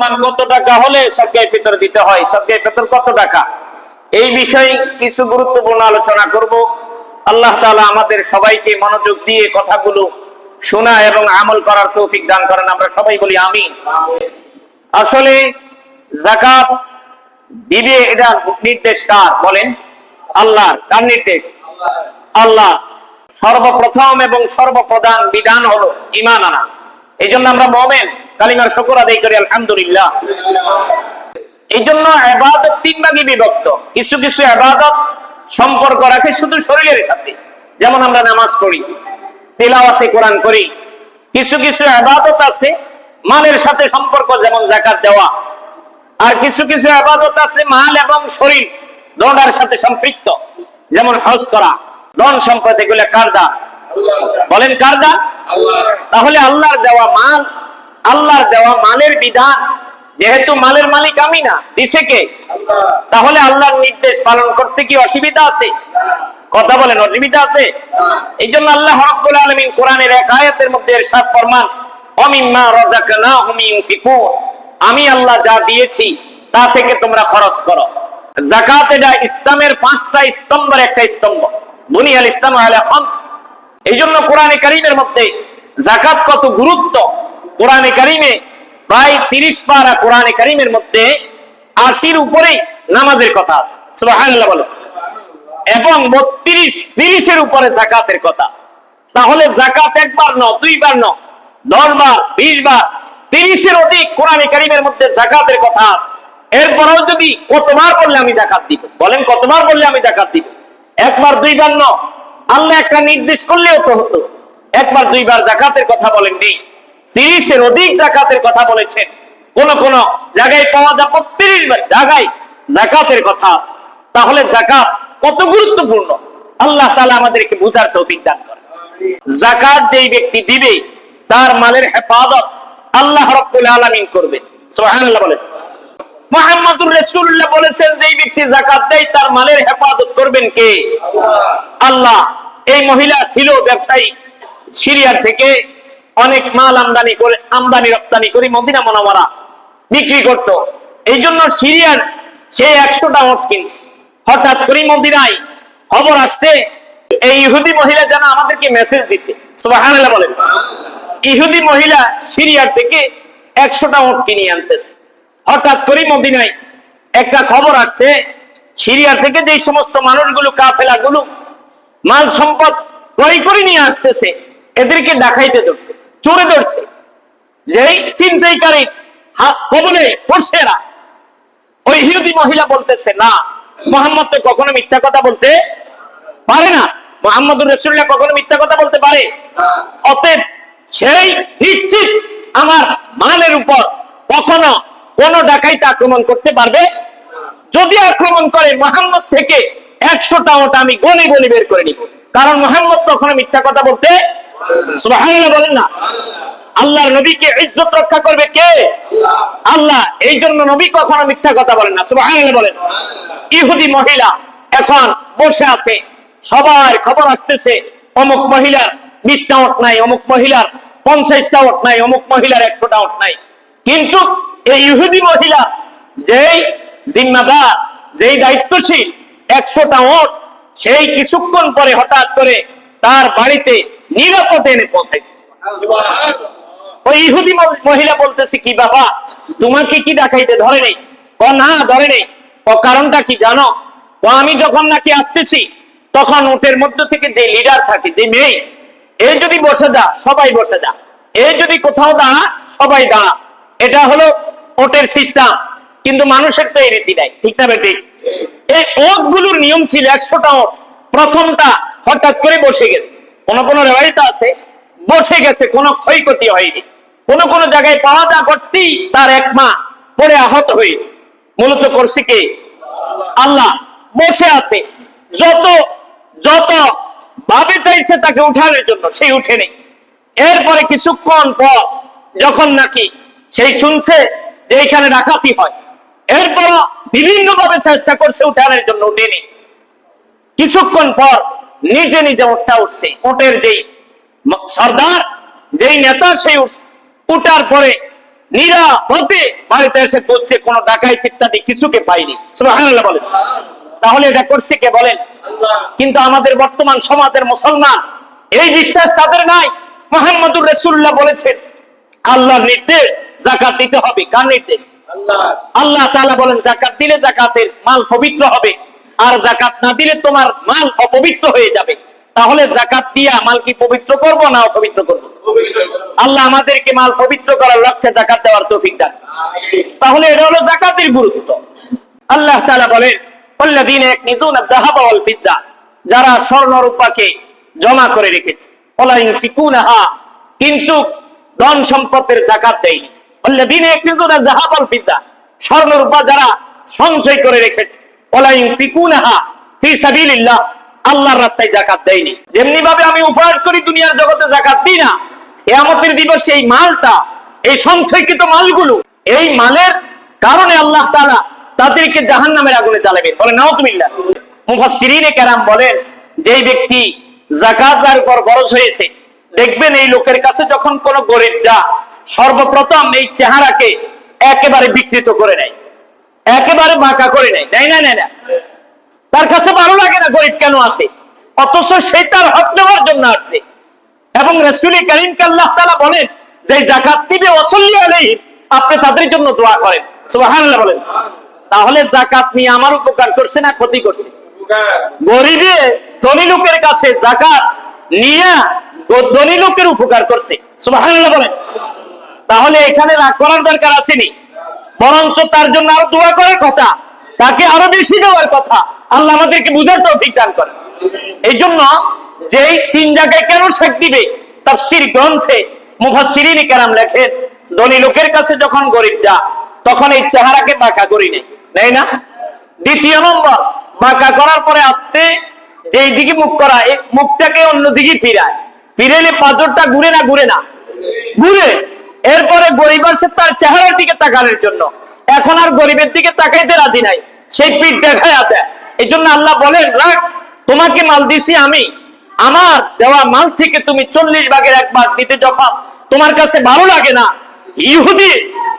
বর্তমান কত টাকা হলে সবগাই ফিতর দিতে হয়? সবগাই ফিতর কত টাকা? এই বিষয়ে কিছু গুরুত্বপূর্ণ আলোচনা করব। আল্লাহ তাআলা আমাদের সবাইকে মনোযোগ দিয়ে কথাগুলো শোনা এবং আমল করার তৌফিক দান করেন। আমরা সবাই বলি আমিন। আসলে জাকাত দিবে এটা নির্দেশ কার? বলেন। আল্লাহ কার নির্দেশ? আল্লাহ। সর্বপ্রথম এবং সর্বপ্রধান বিধান হলো ইমান আনা। এই জন্য আমরা মোমেন। কালিমার শকর আদায় করি আলহামদুলিল্লাহ। এই জন্য আবাদত তিন ভাগে বিভক্ত। কিছু কিছু আবাদত সম্পর্ক রাখে শুধু শরীরের সাথে। যেমন আমরা নামাজ পড়ি তেলাওয়াতে কোরআন করি। কিছু কিছু আবাদত আছে মালের সাথে সম্পর্ক যেমন জাকাত দেওয়া। আর কিছু কিছু আবাদত আছে মাল এবং শরীর দোটার সাথে সম্পৃক্ত। যেমন হজ করা ধন সম্পদ এগুলো কার দান বলেন কারদা? তাহলে আল্লাহর দেওয়া মাল আল্লাহর দেওয়া মালের বিধান, যেহেতু মালের মালিক আমি না, দিছে কে? তাহলে আল্লাহর নির্দেশ পালন করতে কি অসুবিধা আছে? কথা বলেন, অসুবিধা আছে? এই জন্য আল্লাহ রাব্বুল আলামিন কোরআনের এক আয়াতের মধ্যে এরশাদ ফরমান, অমিম্মা রাযাকনাহুম ইউনফিকুন আমি আল্লাহ যা দিয়েছি, তা থেকে তোমরা খরচ করো। জাকাত এটা ইসলামের পাঁচটা স্তম্ভের একটা স্তম্ভ বুনিয়াল ইসলাম আলা এই জন্য কোরআনে কারিমের মধ্যে জাকাত কত গুরুত্ব কোরআনে কারিমে প্রায় তিরিশ পারা কোরআনে কারিমের মধ্যে আশির উপরেই নামাজের কথা আছে। সুবহানাল্লাহ বলো। এবং বত্রিশ তিরিশের উপরে জাকাতের কথা তাহলে জাকাত একবার ন দুইবার ন দশ বার বিশ বার তিরিশের অধিক কোরআনে কারিমের মধ্যে জাকাতের কথা আছে। এরপরেও যদি কতবার বললে আমি জাকাত দিব? বলেন কতবার বললে আমি জাকাত দিব? একবার, দুইবার ন আল্লাহ একটা নির্দেশ করলেও তো হতো। একবার, দুইবার জাকাতের কথা বলেন নেই তিরিশের অধিক জাকাতের কথা বলেছেন। কোন কোন জায়গায় পাওয়া যায় বত্রিশ জায়গায় জাকাতের কথা আছে। তাহলে জাকাত কত গুরুত্বপূর্ণ? আল্লাহ তাআলা আমাদেরকে বুঝার তৌফিক দান করে জাকাত যেই ব্যক্তি দিবে তার মালের হেফাজত আল্লাহ রাব্বুল আলামিন করবে বলেন। মুহাম্মদুর রাসূলুল্লাহ বলেছেন যেই ব্যক্তি জাকাত দেয় তার মালের হেফাজত করবেন কে? আল্লাহ। এই মহিলা ছিল ব্যবসায়ী। সিরিয়ার থেকে অনেক মাল আমদানি করে, আমদানি, রপ্তানি করে মদিনা মনোমরা বিক্রি করত। এই জন্য সিরিয়ার সে একশোটা ওট কিনছে। হঠাৎ করে মদিনায় খবর আসছে, এই ইহুদি মহিলা যেন আমাদেরকে মেসেজ দিছে। বলেন। ইহুদি মহিলা সিরিয়ার থেকে একশোটা ওট কিনে আনতেছে। হঠাৎ করে মদিনায় একটা খবর আসছে সিরিয়া থেকে যে সমস্ত মানুষগুলো কাফেলা গুলো মাল সম্পদ ক্রয় করে নিয়ে আসতেছে, এদেরকে দেখাইতে ধরছে। চোরে ধরছে। যেই চিন্তাইকারী কবলে পড়ছে এরা। ওই হিউদি মহিলা বলতেছে, না, মোহাম্মদ তো কখনো মিথ্যা কথা বলতে পারে না। মোহাম্মদুর রসুল্লাহ কখনো মিথ্যা কথা বলতে পারে। অতএব সেই নিশ্চিত আমার মালের উপর কখনো কোন ডাকাইতে আক্রমণ করতে পারবে। যদি আক্রমণ করে মোহাম্মদ থেকে একশোটা ওটা আমি গনে গনে বের করে নিব। কারণ মোহাম্মদ কখনো মিথ্যা কথা বলতে বলেন না। আল্লাহর নবীকে ইজ্জত রক্ষা করবে কে? আল্লাহ। এই জন্য নবী কখনো মিথ্যা কথা বলেন না। সুবহানাল্লাহ বলেন। ইহুদি মহিলা এখন বসে আছে। সবার খবর আসতেছে, অমুক মহিলার বিশটা ওট নাই, অমুক মহিলার পঞ্চাশটা ওট নাই, অমুক মহিলার একশোটা ওট নাই। কিন্তু এই ইহুদি মহিলা যেই জিম্মাদার, যেই দায়িত্বশীল, একশোটা ওট সেই কিছুক্ষণ পরে হঠাৎ করে তার বাড়িতে নিরাপদে এনে পৌঁছাইছে। ওই ইহুদি মহিলা বলতেছে, কি বাবা, তোমাকে কি দেখাইতে ধরে নেই? ও না, ধরে নেই। ও কারণটা কি জানো? ও, আমি যখন নাকি আসতেছি, তখন উটের মধ্য থেকে যে লিডার থাকে, যে মেয়ে, এ যদি বসে যা, সবাই বসে যা। এ যদি কোথাও দাঁড়া, সবাই দাঁড়া। এটা হলো ওটের সিস্টেম। কিন্তু মানুষের তো এই রীতি নাই, ঠিক না বেঠিক এই ওট নিয়ম ছিল একশোটা ওট। প্রথমটা হঠাৎ করে বসে গেছে। কোন কোন রেওয়ায়িত আছে, বসে গেছে, কোনো ক্ষয়ক্ষতি হয়নি। কোন কোন জায়গায় পাওয়া যা করতেই তার এক মা পড়ে আহত হয়েছে। মূলত করছে কে? আল্লাহ। বসে আছে। যত যত ভাবে চাইছে তাকে উঠানোর জন্য সেই উঠে নেই। এরপরে কিছুক্ষণ পর যখন নাকি সেই শুনছে যে এখানে ডাকাতি হয় এরপর বিভিন্ন ভাবে চেষ্টা করছে উঠানোর জন্য উঠেনি কিছুক্ষণ পর নিজে নিজে ওঠা উঠছে। ওটের যেই সর্দার যেই নেতা সেই উঠ- উঠার পরে নিরাপদে বাড়িতে এসে পড়ছে কোন ইত্যাদি কিছুকে পাইনি বলেন। তাহলে এটা করছে কে বলেন? কিন্তু আমাদের বর্তমান সমাজের মুসলমান এই বিশ্বাস তাদের নাই। মোহাম্মদুর রসুল্লাহ বলেছেন আল্লাহর নির্দেশ জাকাত দিতে হবে। কার নির্দেশ? আল্লাহ। তাআলা বলেন জাকাত দিলে জাকাতের মাল পবিত্র হবে। আর জাকাত না দিলে তোমার মাল অপবিত্র হয়ে যাবে। তাহলে জাকাত দিয়া মাল কি পবিত্র করব না অপবিত্র করব? আল্লাহ আমাদেরকে মাল পবিত্র করার লক্ষ্যে জাকাত দেওয়ার তৌফিক দান। তাহলে এটা হলো জাকাতের গুরুত্ব। আল্লাহ তাআলা বলেন আল্লাযীনা ইয়াকনিজুনা আয-যাহাবা ওয়াল ফিদ্দা যারা স্বর্ণ রূপাকে জমা করে রেখেছে। ওয়ালা ইনফিকুনাহা কিন্তু ধন সম্পদের জাকাত দেয়নি। আল্লাযীনা ইয়াকনিজুনা আয-যাহাবা ওয়াল ফিদ্দা স্বর্ণ রূপা যারা সঞ্চয় করে রেখেছে। আল্লাহর রাস্তায় যাকাত দেয়নি। যেমনি ভাবে আমি করি, দুনিয়ার জগতে যাকাত দিই না। দিবসে এই মালটা, এই সঞ্চয়কৃত মালগুলো, এই মালের কারণে আল্লাহ তাআলা তাদেরকে জাহান্নামের আগুনে জ্বালাবেন। বলে যেই ব্যক্তি যাকাত যার উপর হয়েছে, দেখবেন এই লোকের কাছে যখন কোন গরিব যা সর্বপ্রথম এই চেহারাকে একেবারে বিকৃত করে নেয় একেবারে বাঁকা করে নেয়। নাই না নাই তার কাছে ভালো লাগে না গরিব কেন আসে অথচ সে তার হক নেওয়ার জন্য আসছে। এবং রসুল করিমকে তাআলা বলেন, যে জাকাত দিবে ওসল্লি আলাইহিম আপনি তাদের জন্য দোয়া করেন। সুবহানাল্লাহ বলেন। তাহলে জাকাত নিয়ে আমার উপকার করছে না ক্ষতি করছে? গরিবে ধনী লোকের কাছে জাকাত নিয়ে ধনী লোকের উপকার করছে। সুবহানাল্লাহ বলেন। তাহলে এখানে রাগ করার দরকার আসেনি বরঞ্চ তার জন্য আরও দোয়া করার কথা। তাকে আরও বেশি দেওয়ার কথা। আল্লাহ আমাদেরকে বুঝার তৌফিক দান করে এই জন্য যে তিন জায়গায় কেন শেখ দিবে, তাফসীর গ্রন্থে মুফাসসিরিন কেরাম লেখেন, ধনী লোকের কাছে যখন গরিব যা, তখন এই চেহারাকে বাঁকা করি নেই। নেই না? দ্বিতীয় নম্বর, বাঁকা করার পরে আসতে যেই দিকে মুখ করা মুখটাকে অন্যদিকে ফিরায়। ফিরেলে পাঁচরটা ঘুরে না ঘুরে না। ঘুরে। এরপরে গরিব আসছে তার চেহারার দিকে তাকানোর জন্য। এখন আর গরিবের দিকে তাকাইতে রাজি নাই। সেই পিঠ দেখায় আছে এই জন্য আল্লাহ বলেন রাখ তোমাকে মাল দিছি আমি। আমার দেওয়া মাল থেকে তুমি চল্লিশ ভাগের এক ভাগ দিতে যখন তোমার কাছে ভালো লাগে না, ইহুদি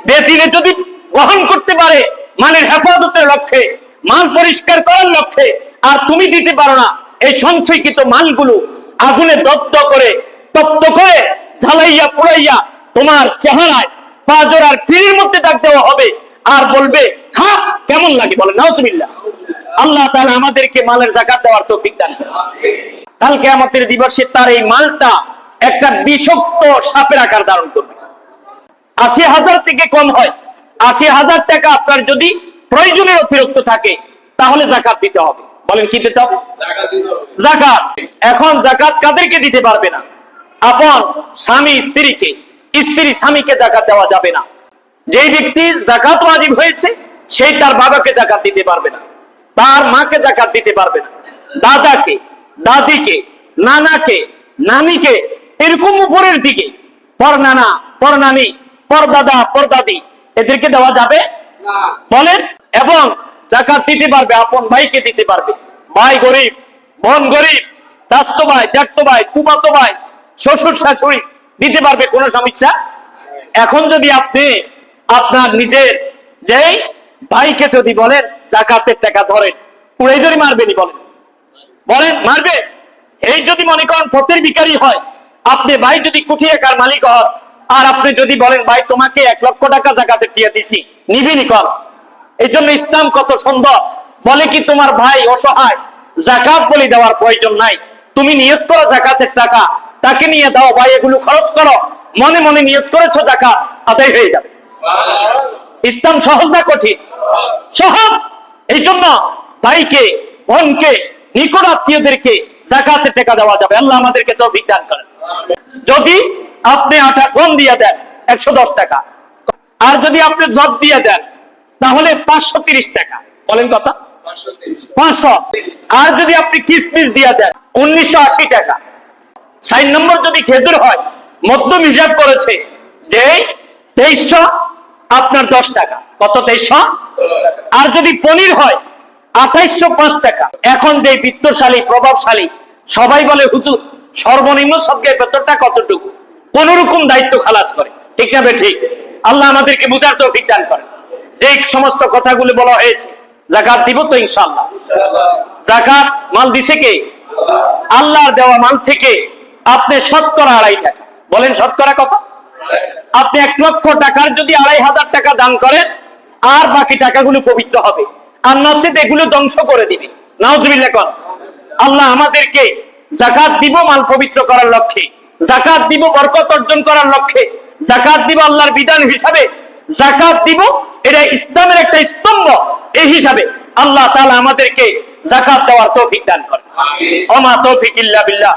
বেদিনে যদি গ্রহণ করতে পারে মানে হেফাজতের লক্ষ্যে, মাল পরিষ্কার করার লক্ষ্যে, আর তুমি দিতে পারো না, এই সঞ্চয়কৃত মালগুলো আগুনে দত্ত করে, তপ্ত করে ঝালাইয়া পুড়াইয়া তোমার চেহারায় পাঁচর আর পিড়ির মধ্যে ডাক দেওয়া হবে। আর বলবে খা কেমন লাগে? বলে নাউজুবিল্লাহ। আল্লাহ তাআলা আমাদেরকে মালের জাকাত দেওয়ার তৌফিক দান। কালকে আমাদের দিবসে তার এই মালটা একটা বিষাক্ত সাপের আকার ধারণ করবে। আশি হাজার থেকে কম হয়। আশি হাজার টাকা আপনার যদি প্রয়োজনের অতিরিক্ত থাকে তাহলে জাকাত দিতে হবে। বলেন কি দিতে হবে। জাকাত। এখন জাকাত কাদেরকে দিতে পারবে না? আপন স্বামী স্ত্রীকে। স্ত্রী স্বামীকে জাকাত দেওয়া যাবে না। যেই ব্যক্তি জাকাত ওয়াজিব হয়েছে সেই তার বাবাকে জাকাত দিতে পারবে না। তার মাকে জাকাত দিতে পারবে না। দাদাকে, দাদিকে, নানাকে, নানিকে, এরকম উপরের দিকে, পর নানা, পর নানি, পর দাদা, পর দাদি, এদেরকে দেওয়া যাবে বলেন, এবং জাকাত দিতে পারবে, আপন ভাইকে দিতে পারবে। ভাই গরিব, বোন গরিব চাস্তো ভাই জ্যাঠতো ভাই কুমাতো ভাই শ্বশুর শাশুড়ি দিতে পারবে, কোনো সমস্যা? এখন যদি আপনি আপনার নিজের যেই ভাইকে যদি বলেন, জাকাতের টাকা ধরেন, উড়াই ধরে মারবেনি বলেন। বলেন, মারবে? এই যদি মনে করেন ফতের বিকারী হয়, আপনি ভাই যদি কোটি টাকার মালিক হন, আর আপনি যদি বলেন, ভাই, তোমাকে এক লক্ষ টাকা জাকাতে দিয়ে দিছি নিবিনি কর। এই জন্য ইসলাম কত সুন্দর। বলে কি, তোমার ভাই অসহায়, জাকাত বলি দেওয়ার প্রয়োজন নাই। তুমি নিয়ত করো জাকাতের টাকা তাকে নিয়ে দাও, ভাই, এগুলো খরচ করো। মনে মনে নিয়ত করেছ টাকা আদায় হয়ে যাবে। ইসলাম সহজ না কঠিন? সহজ। এই জন্য ভাইকে, বোনকে, নিকট আত্মীয়দেরকে জাকাতে টাকা দেওয়া যাবে। আল্লাহ আমাদেরকে তো দান করেন। যদি আপনি আটা কম দিয়ে দেন, একশো দশ টাকা। আর যদি আপনি জব দিয়ে দেন, তাহলে পাঁচশো তিরিশ টাকা। বলেন কথা? পাঁচশো। আর যদি আপনি কিসমিস দিয়ে দেন, উনিশশো আশি টাকা। সাইন নম্বর যদি খেজুর হয় মধ্যম হিসাব করেছে যে তেইশশো আপনার দশ টাকা। কত তেইশশো? আর যদি পনির হয় আঠাইশশো পাঁচ টাকা। এখন যে বিত্তশালী প্রভাবশালী সবাই বলে হুজুর সর্বনিম্ন সবচেয়ে বেতনটা কতটুকু? কোন রকম দায়িত্ব খালাস করে। ঠিক না বে ঠিক? আল্লাহ আমাদেরকে বুঝার তৌফিক দান করেন। যে সমস্ত কথাগুলো বলা হয়েছে জাকাত দিব তো ইনশাআল্লাহ। জাকাত মাল দিছে কে? আল্লাহর দেওয়া মাল থেকে আপনি শতকরা আড়াই টাকা। বলেন শতকরা কত? আপনি এক লক্ষ টাকার যদি আড়াই হাজার টাকা দান করেন আর বাকি টাকাগুলো পবিত্র হবে। আর নসিদ এগুলো ধ্বংস করে দিবে। নাউজুবিল্লাহ কর আল্লাহ আমাদেরকে জাকাত দিব মাল পবিত্র করার লক্ষ্যে। জাকাত দিব বরকত অর্জন করার লক্ষ্যে। জাকাত দিব আল্লাহর বিধান হিসাবে। জাকাত দিব এটা ইসলামের একটা স্তম্ভ। এই হিসাবে আল্লাহ তাআলা আমাদেরকে জাকাত দেওয়ার তৌফিক দান করে ওমা তৌফিক ইল্লা বিল্লাহ।